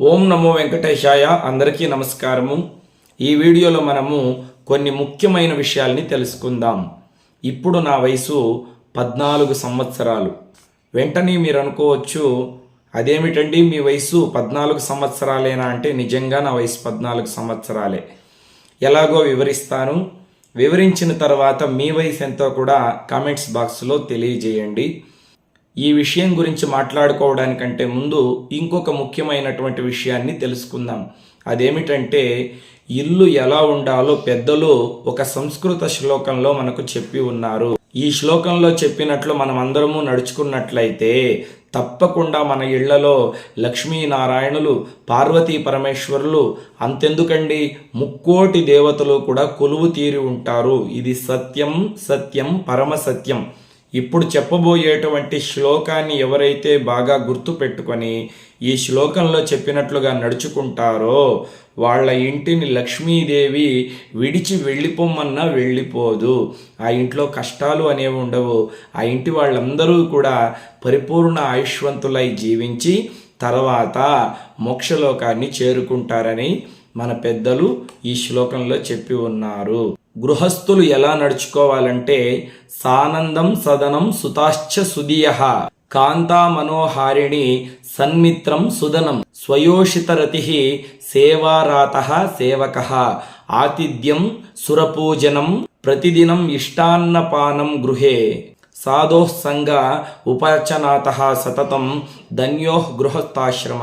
ఓం నమో వెంకటేశాయ అందరికీ నమస్కారము. ఈ వీడియోలో మనము కొన్ని ముఖ్యమైన విషయాల్ని తెలుసుకుందాం. ఇప్పుడు నా వయసు పద్నాలుగు సంవత్సరాలు. వెంటనే మీరు అనుకోవచ్చు అదేమిటండి మీ వయసు పద్నాలుగు సంవత్సరాలేనా? అంటే నిజంగా నా వయసు పద్నాలుగు సంవత్సరాలే. ఎలాగో వివరిస్తాను. వివరించిన తర్వాత మీ వయసు ఎంతో కూడా కామెంట్స్ బాక్స్లో తెలియజేయండి. ఈ విషయం గురించి మాట్లాడుకోవడానికంటే ముందు ఇంకొక ముఖ్యమైనటువంటి విషయాన్ని తెలుసుకుందాం. అదేమిటంటే ఇల్లు ఎలా ఉండాలో పెద్దలు ఒక సంస్కృత శ్లోకంలో మనకు చెప్పి ఉన్నారు. ఈ శ్లోకంలో చెప్పినట్లు మనం అందరము నడుచుకున్నట్లయితే తప్పకుండా మన ఇళ్ళలో లక్ష్మీనారాయణులు పార్వతీ పరమేశ్వరులు అంతెందుకండి ముక్కోటి దేవతలు కూడా కొలువు తీరి ఉంటారు. ఇది సత్యం సత్యం పరమ సత్యం. ఇప్పుడు చెప్పబోయేటువంటి శ్లోకాన్ని ఎవరైతే బాగా గుర్తు పెట్టుకొని ఈ శ్లోకంలో చెప్పినట్లుగా నడుచుకుంటారో వాళ్ళ ఇంటిని లక్ష్మీదేవి విడిచి వెళ్ళిపోమన్నా వెళ్ళిపోదు. ఆ ఇంట్లో కష్టాలు అనేవి ఉండవు. ఆ ఇంటి వాళ్ళందరూ కూడా పరిపూర్ణ ఆయుష్వంతులై జీవించి తర్వాత మోక్షలోకాన్ని చేరుకుంటారని మన పెద్దలు ఈ శ్లోకంలో చెప్పి ఉన్నారు. గృహస్థులు ఎలా నడుచుకోవాలంటే సానందం సదనం సుతాశ్చ సుదీయ కాంతామనోహారిణి సన్మిత్రం సుదనం స్వయోషితరతి సేవారాత సేవక. ఆతిథ్యం సురపూజనం ప్రతిదినం ఇష్టాన్నపానం గృహే. సాధోః ఉపచనాత సతతం ధన్యో గృహస్థాశ్రమ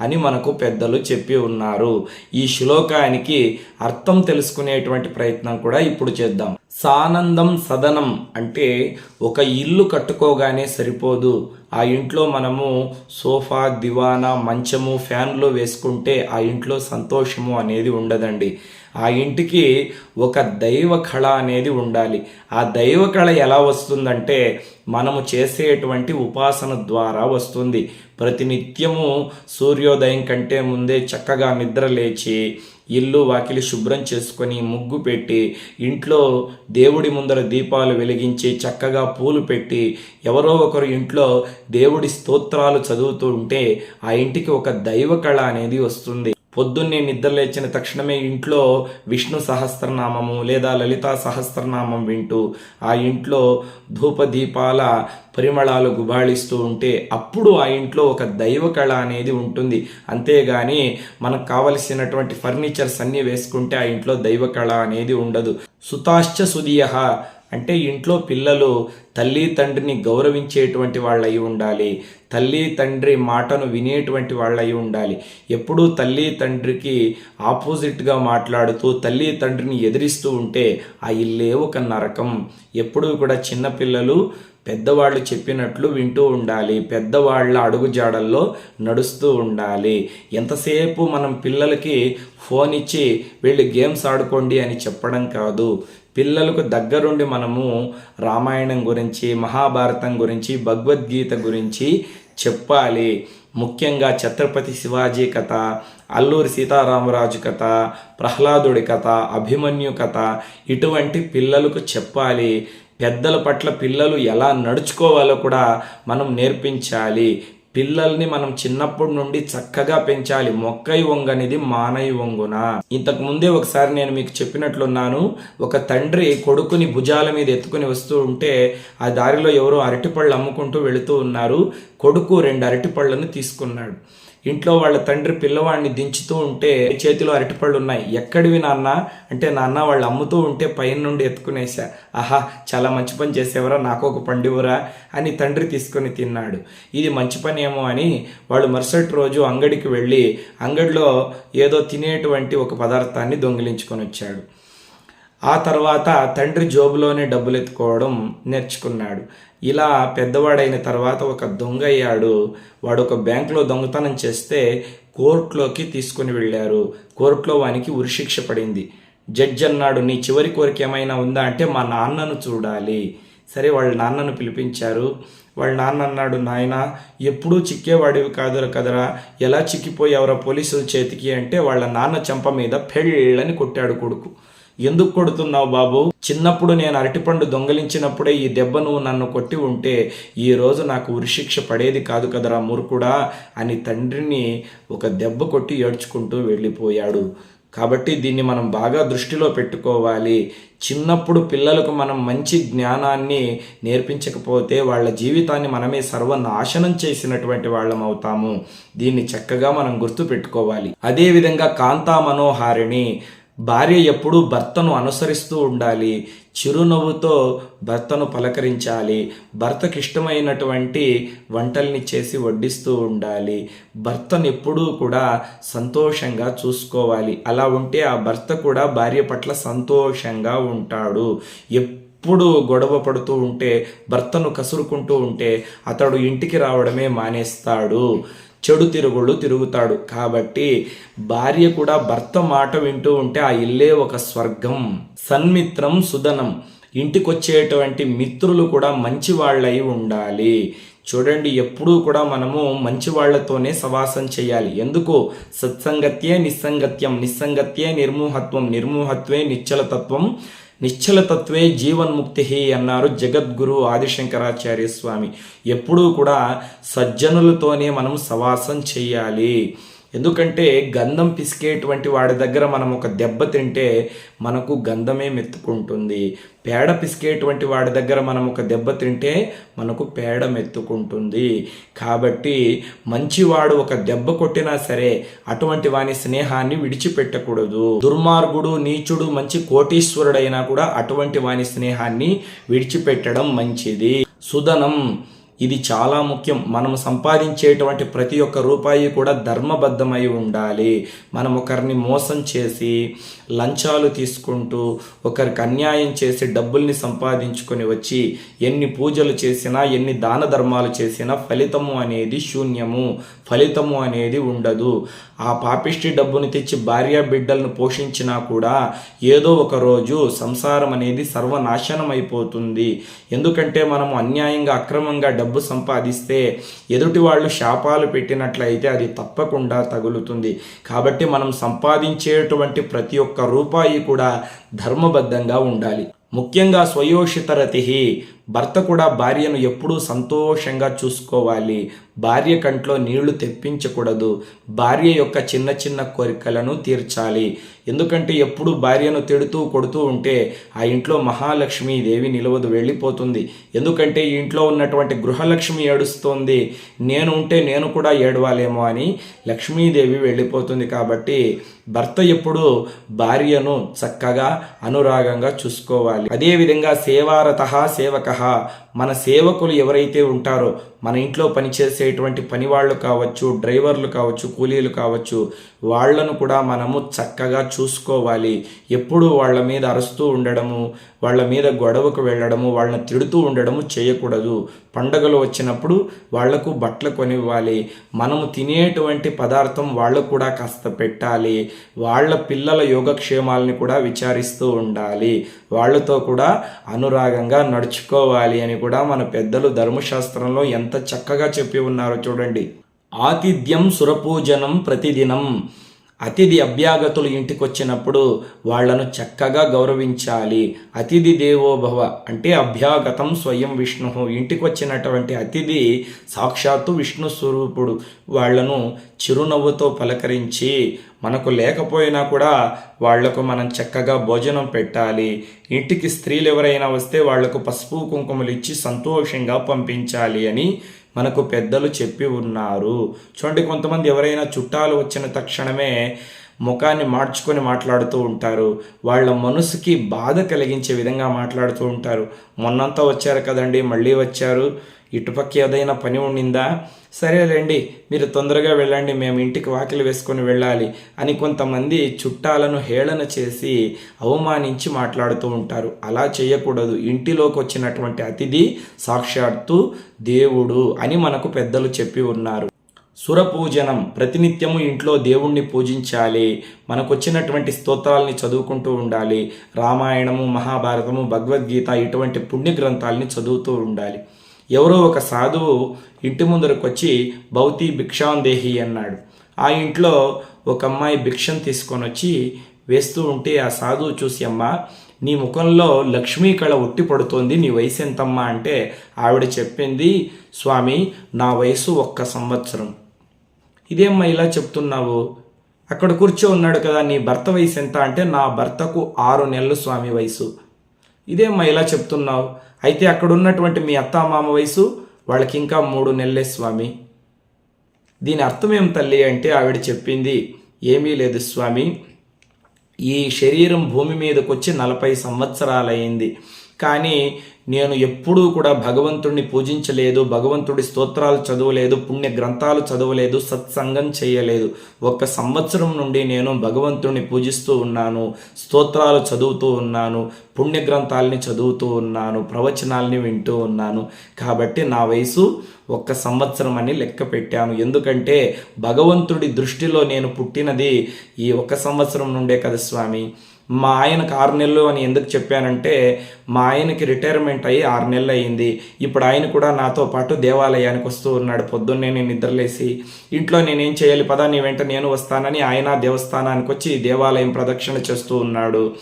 అని మనకు పెద్దలు చెప్పి ఉన్నారు. ఈ శ్లోకానికి అర్థం తెలుసుకునేటువంటి ప్రయత్నం కూడా ఇప్పుడు చేద్దాం. సానందం సదనం అంటే ఒక ఇల్లు కట్టుకోగానే సరిపోదు. ఆ ఇంట్లో మనము సోఫా దివానా మంచము ఫ్యాన్లు వేసుకుంటే ఆ ఇంట్లో సంతోషము అనేది ఉండదండి. ఆ ఇంటికి ఒక దైవ కళ అనేది ఉండాలి. ఆ దైవ కళ ఎలా వస్తుందంటే మనము చేసేటువంటి ఉపాసన ద్వారా వస్తుంది. ప్రతినిత్యము సూర్యోదయం కంటే ముందే చక్కగా నిద్ర లేచి ఇల్లు వాకిలి శుభ్రం చేసుకొని ముగ్గు పెట్టి ఇంట్లో దేవుడి ముందర దీపాలు వెలిగించి చక్కగా పూలు పెట్టి ఎవరో ఒకరు ఇంట్లో దేవుడి స్తోత్రాలు చదువుతూ ఉంటే ఆ ఇంటికి ఒక దైవ కళ అనేది వస్తుంది. పొద్దున్నే నిద్ర లేచిన తక్షణమే ఇంట్లో విష్ణు సహస్రనామము లేదా లలితా సహస్రనామం వింటూ ఆ ఇంట్లో ధూపదీపాల పరిమళాలు గుబాళిస్తూ ఉంటే అప్పుడు ఆ ఇంట్లో ఒక దైవ కళ అనేది ఉంటుంది. అంతేగాని మనకు కావలసినటువంటి ఫర్నిచర్స్ అన్నీ వేసుకుంటే ఆ ఇంట్లో దైవ కళ అనేది ఉండదు. సుతాశ్చ సుదియ అంటే ఇంట్లో పిల్లలు తల్లి తండ్రిని గౌరవించేటువంటి వాళ్ళయి ఉండాలి. తల్లి తండ్రి మాటను వినేటువంటి వాళ్ళయి ఉండాలి. ఎప్పుడూ తల్లి తండ్రికి ఆపోజిట్గా మాట్లాడుతూ తల్లి తండ్రిని ఎదిరిస్తూ ఉంటే ఆ ఇల్లే ఒక నరకం. ఎప్పుడూ కూడా చిన్నపిల్లలు పెద్దవాళ్ళు చెప్పినట్లు వింటూ ఉండాలి. పెద్దవాళ్ళ అడుగుజాడల్లో నడుస్తూ ఉండాలి. ఎంతసేపు మనం పిల్లలకి ఫోన్ ఇచ్చి వెళ్ళి గేమ్స్ ఆడుకోండి అని చెప్పడం కాదు. పిల్లలకు దగ్గరుండి మనము రామాయణం గురించి మహాభారతం గురించి భగవద్గీత గురించి చెప్పాలి. ముఖ్యంగా ఛత్రపతి శివాజీ కథ అల్లూరి సీతారామరాజు కథ ప్రహ్లాదుడి కథ అభిమన్యు కథ ఇటువంటి పిల్లలకు చెప్పాలి. పెద్దల పట్ల పిల్లలు ఎలా నడుచుకోవాలో కూడా మనం నేర్పించాలి. పిల్లల్ని మనం చిన్నప్పటి నుండి చక్కగా పెంచాలి. మొక్కై వంగనిది మానై వంగున. ఇంతకు ముందే ఒకసారి నేను మీకు చెప్పినట్లున్నాను. ఒక తండ్రి కొడుకుని భుజాల మీద ఎత్తుకుని వస్తూ ఉంటే ఆ దారిలో ఎవరో అరటిపళ్ళు అమ్ముకుంటూ వెళుతూ ఉన్నారు. కొడుకు రెండు అరటిపళ్ళను తీసుకున్నాడు. ఇంట్లో వాళ్ళ తండ్రి పిల్లవాడిని దించుతూ ఉంటే చేతిలో అరటిపళ్ళు ఉన్నాయి. ఎక్కడివి నాన్న? అంటే నాన్న వాళ్ళు అమ్ముతూ ఉంటే పైన నుండి ఎత్తుకునేసా. ఆహా చాలా మంచి పని చేసేవరా నాకు ఒక పండివరా అని తండ్రి తీసుకొని తిన్నాడు. ఇది మంచి పని ఏమో అని వాళ్ళు మరుసటి రోజు అంగడికి వెళ్ళి అంగడిలో ఏదో తినేటువంటి ఒక పదార్థాన్ని దొంగిలించుకొని వచ్చాడు. ఆ తర్వాత తండ్రి జోబులోనే డబ్బులు ఎత్తుకోవడం నేర్చుకున్నాడు. ఇలా పెద్దవాడైన తర్వాత ఒక దొంగ అయ్యాడు. వాడు ఒక బ్యాంకులో దొంగతనం చేస్తే కోర్టులోకి తీసుకుని వెళ్ళారు. కోర్టులో వానికి ఉరిశిక్ష పడింది. జడ్జి అన్నాడు నీ చివరి కోరిక ఏమైనా ఉందా? అంటే మా నాన్నను చూడాలి. సరే వాళ్ళ నాన్నను పిలిపించారు. వాళ్ళ నాన్న అన్నాడు నాయన ఎప్పుడూ చిక్కేవాడివి కాదురా కదరా. ఎలా చిక్కిపోయావరా పోలీసుల చేతికి? అంటే వాళ్ళ నాన్న చెంప మీద పెళ్ళని కొట్టాడు కొడుకు. ఎందుకు కొడుతున్నావు బాబు? చిన్నప్పుడు నేను అరటిపండు దొంగలించినప్పుడే ఈ దెబ్బ నువ్వు నన్ను కొట్టి ఉంటే ఈ రోజు నాకు ఉరిశిక్ష పడేది కాదు కదరా మురుకుడా అని తండ్రిని ఒక దెబ్బ కొట్టి ఏడ్చుకుంటూ వెళ్ళిపోయాడు. కాబట్టి దీన్ని మనం బాగా దృష్టిలో పెట్టుకోవాలి. చిన్నప్పుడు పిల్లలకు మనం మంచి జ్ఞానాన్ని నేర్పించకపోతే వాళ్ళ జీవితాన్ని మనమే సర్వనాశనం చేసినటువంటి వాళ్ళం అవుతాము. దీన్ని చక్కగా మనం గుర్తు పెట్టుకోవాలి అదేవిధంగా కాంతా మనోహారిణి భార్య ఎప్పుడూ భర్తను అనుసరిస్తూ ఉండాలి. చిరునవ్వుతో భర్తను పలకరించాలి. భర్తకి ఇష్టమైనటువంటి వంటల్ని చేసి వడ్డిస్తూ ఉండాలి. భర్తను ఎప్పుడూ కూడా సంతోషంగా చూసుకోవాలి. అలా ఉంటే ఆ భర్త కూడా భార్య పట్ల సంతోషంగా ఉంటాడు. ఎప్పుడు గొడవ పడుతూ ఉంటే భర్తను కసురుకుంటూ ఉంటే అతడు ఇంటికి రావడమే మానేస్తాడు. చెడు తిరుగుళ్ళు తిరుగుతాడు. కాబట్టి భార్య కూడా భర్త మాట వింటూ ఉంటే ఆ ఇల్లే ఒక స్వర్గం సన్మిత్రం సుధనం. ఇంటికొచ్చేటువంటి మిత్రులు కూడా మంచి వాళ్ళై ఉండాలి. చూడండి ఎప్పుడూ కూడా మనము మంచి వాళ్ళతోనే సవాసం చేయాలి. ఎందుకు? సత్సంగత్యే నిస్సంగత్యం నిస్సంగత్యే నిర్మూహత్వం నిర్మూహత్వే నిశ్చలతత్వం. నిశ్చలతత్వే జీవన్ముక్తి అన్నారు జగద్గురు ఆదిశంకరాచార్య స్వామి. ఎప్పుడూ కూడా సజ్జనులతోనే మనం సవాసం చేయాలి. ఎందుకంటే గంధం పిసికేటువంటి వాడి దగ్గర మనం ఒక దెబ్బ తింటే మనకు గంధమే మెత్తుకుంటుంది. పేడ పిసికేటువంటి వాడి దగ్గర మనం ఒక దెబ్బ తింటే మనకు పేడ మెత్తుకుంటుంది. కాబట్టి మంచివాడు ఒక దెబ్బ కొట్టినా సరే అటువంటి వాని స్నేహాన్ని విడిచిపెట్టకూడదు. దుర్మార్గుడు నీచుడు మంచి కోటీశ్వరుడైనా కూడా అటువంటి వాని స్నేహాన్ని విడిచిపెట్టడం మంచిది. సుధనం. ఇది చాలా ముఖ్యం. మనం సంపాదించేటువంటి ప్రతి ఒక్క రూపాయి కూడా ధర్మబద్ధమై ఉండాలి. మనం ఒకరిని మోసం చేసి లంచాలు తీసుకుంటూ ఒకరికి అన్యాయం చేసి డబ్బుల్ని సంపాదించుకొని వచ్చి ఎన్ని పూజలు చేసినా ఎన్ని దాన ధర్మాలు చేసినా ఫలితము అనేది శూన్యము. ఫలితము అనేది ఉండదు. ఆ పాపిష్టి డబ్బుని తెచ్చి భార్య బిడ్డలను పోషించినా కూడా ఏదో ఒక రోజు సంసారం అనేది సర్వనాశనం అయిపోతుంది ఎందుకంటే మనము అన్యాయంగా అక్రమంగా డబ్బు సంపాదిస్తే ఎదుటి వాళ్ళు శాపాలు పెట్టినట్లయితే అది తప్పకుండా తగులుతుంది. కాబట్టి మనం సంపాదించేటువంటి ప్రతి ఒక్క రూపాయి కూడా ధర్మబద్ధంగా ఉండాలి. ముఖ్యంగా స్వయోషితరతి భర్త కూడా భార్యను ఎప్పుడూ సంతోషంగా చూసుకోవాలి. భార్య కంట్లో నీళ్ళు తెప్పించకూడదు. భార్య యొక్క చిన్న చిన్న కోరికలను తీర్చాలి. ఎందుకంటే ఎప్పుడు భార్యను తిడుతూ కొడుతూ ఉంటే ఆ ఇంట్లో మహాలక్ష్మి దేవి నిలవదు వెళ్ళిపోతుంది. ఎందుకంటే ఈ ఇంట్లో ఉన్నటువంటి గృహలక్ష్మి ఏడుస్తోంది. నేను ఉంటే నేను కూడా ఏడవాలేమో అని లక్ష్మీదేవి వెళ్ళిపోతుంది కాబట్టి భర్త ఎప్పుడు భార్యను చక్కగా అనురాగంగా చూసుకోవాలి. అదేవిధంగా సేవారత సేవక మన సేవకులు ఎవరైతే ఉంటారో మన ఇంట్లో పనిచేసేటువంటి పనివాళ్ళు కావచ్చు డ్రైవర్లు కావచ్చు కూలీలు కావచ్చు వాళ్ళను కూడా మనము చక్కగా చూసుకోవాలి. ఎప్పుడు వాళ్ళ మీద అరుస్తూ ఉండడము వాళ్ళ మీద గొడవకు వెళ్ళడము వాళ్ళని తిడుతూ ఉండడము చేయకూడదు. పండగలు వచ్చినప్పుడు వాళ్ళకు బట్టలు కొనివ్వాలి. మనము తినేటువంటి పదార్థం వాళ్ళకు కూడా కాస్త పెట్టాలి. వాళ్ళ పిల్లల యోగక్షేమాలని కూడా విచారిస్తూ ఉండాలి. వాళ్ళతో కూడా అనురాగంగా నడుచుకోవాలి అని కూడా మన పెద్దలు ధర్మశాస్త్రంలో ఎంత చక్కగా చెప్పి ఉన్నారో చూడండి. ఆతిథ్యం సురపూజనం ప్రతిదినం. అతిథి అభ్యాగతులు ఇంటికి వచ్చినప్పుడు వాళ్ళను చక్కగా గౌరవించాలి. అతిథి దేవోభవ అంటే అభ్యాగతం స్వయం విష్ణు. ఇంటికి వచ్చినటువంటి అతిథి సాక్షాత్తు విష్ణు స్వరూపుడు. వాళ్ళను చిరునవ్వుతో పలకరించి మనకు లేకపోయినా కూడా వాళ్ళకు మనం చక్కగా భోజనం పెట్టాలి. ఇంటికి స్త్రీలు ఎవరైనా వస్తే వాళ్ళకు పసుపు కుంకుమలు ఇచ్చి సంతోషంగా పంపించాలి అని మనకు పెద్దలు చెప్పి ఉన్నారు. చూడండి కొంతమంది ఎవరైనా చుట్టాలు వచ్చిన తక్షణమే ముఖాన్ని మార్చుకొని మాట్లాడుతూ ఉంటారు. వాళ్ళ మనసుకి బాధ కలిగించే విధంగా మాట్లాడుతూ ఉంటారు. మొన్నంతా వచ్చారు కదండి మళ్ళీ వచ్చారు. ఇటుపక్క ఏదైనా పని ఉండిందా? సరేలేండి మీరు తొందరగా వెళ్ళండి మేము ఇంటికి వాకిలి వేసుకొని వెళ్ళాలి అని కొంతమంది చుట్టాలను హేళన చేసి అవమానించి మాట్లాడుతూ ఉంటారు. అలా చేయకూడదు. ఇంటిలోకి వచ్చినటువంటి అతిథి సాక్షాత్తు దేవుడు అని మనకు పెద్దలు చెప్పి ఉన్నారు. సురపూజనం ప్రతినిత్యము ఇంట్లో దేవుణ్ణి పూజించాలి మనకొచ్చినటువంటి స్తోత్రాలని చదువుకుంటూ ఉండాలి రామాయణము మహాభారతము భగవద్గీత ఇటువంటి పుణ్య గ్రంథాలని చదువుతూ ఉండాలి. ఎవరో ఒక సాధువు ఇంటి ముందరకు వచ్చి భౌతి భిక్షాందేహి అన్నాడు. ఆ ఇంట్లో ఒక అమ్మాయి భిక్షం తీసుకొని వచ్చి వేస్తూ ఉంటే ఆ సాధువు చూసి అమ్మా నీ ముఖంలో లక్ష్మీ కళ ఉట్టి పడుతోంది నీ వయసు ఎంతమ్మా అంటే ఆవిడ చెప్పింది స్వామి నా వయసు ఒక్క సంవత్సరం. ఇదేమ్మా ఇలా చెప్తున్నావు? అక్కడ కూర్చో ఉన్నాడు కదా నీ భర్త వయసు ఎంత అంటే నా భర్తకు ఆరు నెలలు స్వామి వయసు. ఇదేమ్మా ఇలా చెప్తున్నావు? అయితే అక్కడ ఉన్నటువంటి మీ అత్త మామ వయసు వాళ్ళకి ఇంకా మూడు నెలలే స్వామి. దీని అర్థం ఏం తల్లి అంటే ఆవిడ చెప్పింది ఏమీ లేదు స్వామి. ఈ శరీరం భూమి మీదకి వచ్చి నలభై సంవత్సరాలైంది కానీ నేను ఎప్పుడూ కూడా భగవంతుడిని పూజించలేదు భగవంతుడి స్తోత్రాలు చదవలేదు పుణ్య గ్రంథాలు చదవలేదు సత్సంగం చేయలేదు. ఒక్క సంవత్సరం నుండి నేను భగవంతుడిని పూజిస్తూ ఉన్నాను స్తోత్రాలు చదువుతూ ఉన్నాను పుణ్య గ్రంథాలని చదువుతూ ఉన్నాను ప్రవచనాల్ని వింటూ ఉన్నాను. కాబట్టి నా వయసు ఒక్క సంవత్సరం అని లెక్క పెట్టాను. ఎందుకంటే భగవంతుడి దృష్టిలో నేను పుట్టినది ఈ ఒక సంవత్సరం నుండే కదా స్వామి. మా ఆయనకు ఆరు నెలలు అని ఎందుకు చెప్పానంటే మా ఆయనకి రిటైర్మెంట్ అయ్యి ఆరు నెలలు అయ్యింది. ఇప్పుడు ఆయన కూడా నాతో పాటు దేవాలయానికి వస్తూ ఉన్నాడు. పొద్దున్నే నేను నిద్రలేసి ఇంట్లో నేనేం చేయాలి పదా నీ వెంట నేను వస్తానని ఆయన దేవస్థానానికి వచ్చి దేవాలయం ప్రదక్షిణ చేస్తూ ఉన్నాడు.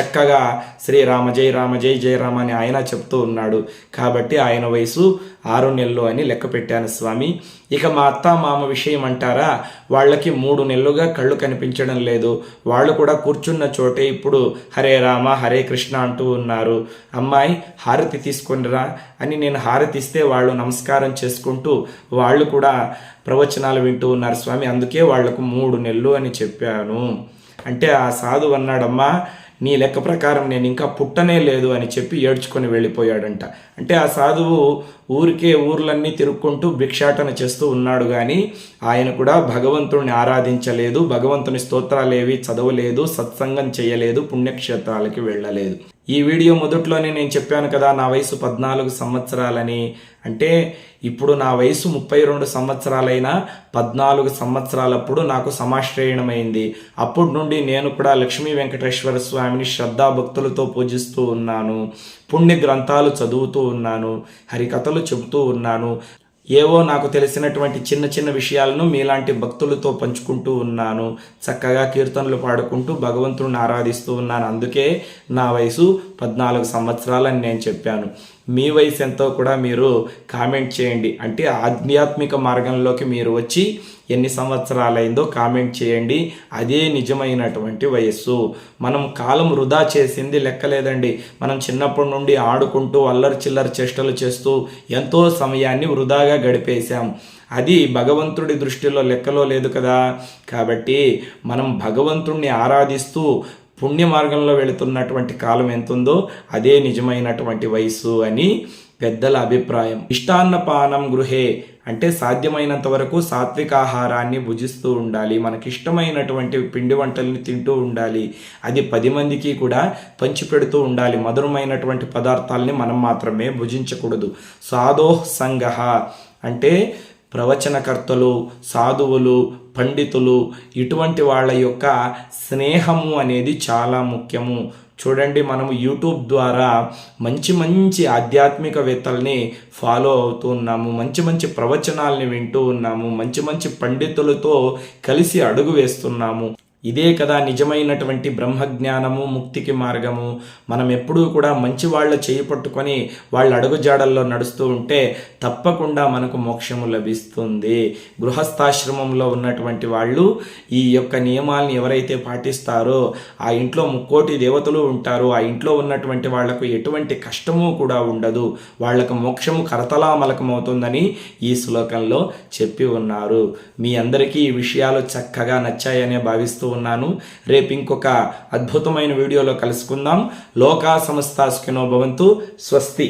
చక్కగా శ్రీరామ జై రామ జై జయ రామ అని ఆయన చెప్తూ ఉన్నాడు. కాబట్టి ఆయన వయసు ఆరు నెలలు అని లెక్క పెట్టాను స్వామి. ఇక మా అత్త మామ విషయం అంటారా? వాళ్ళకి మూడు నెలలుగా కళ్ళు కనిపించడం లేదు. వాళ్ళు కూడా కూర్చున్న చోటే ఇప్పుడు హరే రామ హరే కృష్ణ అంటూ ఉన్నారు. అమ్మాయి హారతి తీసుకొనిరా అని నేను హారతి ఇస్తే వాళ్ళు నమస్కారం చేసుకుంటూ వాళ్ళు కూడా ప్రవచనాలు వింటూ ఉన్నారు స్వామి. అందుకే వాళ్ళకు మూడు నెలలు అని చెప్పాను. అంటే ఆ సాధువు అన్నాడమ్మా నీ లెక్క ప్రకారం నేను ఇంకా పుట్టనే లేదు అని చెప్పి ఏడ్చుకొని వెళ్ళిపోయాడంట. అంటే ఆ సాధువు ఊరికే ఊర్లన్నీ తిరుక్కుంటూ భిక్షాటన చేస్తూ ఉన్నాడు కానీ ఆయన కూడా భగవంతుడిని ఆరాధించలేదు భగవంతుని స్తోత్రాలేవి చదవలేదు సత్సంగం చేయలేదు పుణ్యక్షేత్రాలకి వెళ్ళలేదు. ఈ వీడియో మొదట్లోనే నేను చెప్పాను కదా నా వయసు పద్నాలుగు సంవత్సరాలని. అంటే ఇప్పుడు నా వయసు ముప్పై రెండు సంవత్సరాలైనా పద్నాలుగు సంవత్సరాలప్పుడు నాకు సమాశ్రయణమైంది. అప్పటి నుండి నేను కూడా లక్ష్మీ వెంకటేశ్వర స్వామిని శ్రద్ధాభక్తులతో పూజిస్తూ ఉన్నాను. పుణ్య గ్రంథాలు చదువుతూ ఉన్నాను. హరికథలు చెబుతూ ఉన్నాను. ఏవో నాకు తెలిసినటువంటి చిన్న చిన్న విషయాలను మీలాంటి భక్తులతో పంచుకుంటూ ఉన్నాను. చక్కగా కీర్తనలు పాడుకుంటూ భగవంతుడిని ఆరాధిస్తూ ఉన్నాను. అందుకే నా వయసు పద్నాలుగు సంవత్సరాలని నేను చెప్పాను. మీ వయసు ఎంతో కూడా మీరు కామెంట్ చేయండి. అంటే ఆధ్యాత్మిక మార్గంలోకి మీరు వచ్చి ఎన్ని సంవత్సరాలైందో కామెంట్ చేయండి. అదే నిజమైనటువంటి వయస్సు. మనం కాలం వృధా చేసింది లెక్కలేదండి. మనం చిన్నప్పటి నుండి ఆడుకుంటూ అల్లరి చిల్లరి చేష్టలు చేస్తూ ఎంతో సమయాన్ని వృధాగా గడిపేశాం. అది భగవంతుడి దృష్టిలో లెక్కలో లేదు కదా. కాబట్టి మనం భగవంతుణ్ణి ఆరాధిస్తూ పుణ్య మార్గంలో వెళుతున్నటువంటి కాలం ఎంతుందో అదే నిజమైనటువంటి వయస్సు అని పెద్దల అభిప్రాయం. ఇష్టాన్నపానం గృహే అంటే సాధ్యమైనంత వరకు సాత్విక ఆహారాన్ని భుజిస్తూ ఉండాలి. మనకిష్టమైనటువంటి పిండి వంటల్ని తింటూ ఉండాలి. అది పది మందికి కూడా పంచిపెడుతూ ఉండాలి. మధురమైనటువంటి పదార్థాలని మనం మాత్రమే భుజించకూడదు. సాధో సంగ అంటే ప్రవచనకర్తలు సాధువులు పండితులు ఇటువంటి వాళ్ళ యొక్క స్నేహము అనేది చాలా ముఖ్యము. చూడండి మనము యూట్యూబ్ ద్వారా మంచి మంచి ఆధ్యాత్మికవేత్తల్ని ఫాలో అవుతూ ఉన్నాము మంచి మంచి ప్రవచనాల్ని వింటూ ఉన్నాము మంచి మంచి పండితులతో కలిసి అడుగు వేస్తున్నాము. ఇదే కదా నిజమైనటువంటి బ్రహ్మజ్ఞానము ముక్తికి మార్గము. మనం ఎప్పుడూ కూడా మంచి వాళ్ళ చేయి పట్టుకొని వాళ్ళ అడుగుజాడల్లో నడుస్తూ ఉంటే తప్పకుండా మనకు మోక్షము లభిస్తుంది. గృహస్థాశ్రమంలో ఉన్నటువంటి వాళ్ళు ఈ యొక్క నియమాలను ఎవరైతే పాటిస్తారో ఆ ఇంట్లో ముక్కోటి దేవతలు ఉంటారు. ఆ ఇంట్లో ఉన్నటువంటి వాళ్ళకు ఎటువంటి కష్టము కూడా ఉండదు. వాళ్ళకు మోక్షము కరతలామలకమవుతుందని ఈ శ్లోకంలో చెప్పి ఉన్నారు. మీ అందరికీ ఈ విషయాలు చక్కగా నచ్చాయనే భావిస్తూ ఉన్నాను. రేపు ఇంకొక అద్భుతమైన వీడియోలో కలుసుకుందాం. లోకా సమస్తాస్కినో భవంతు. స్వస్తి.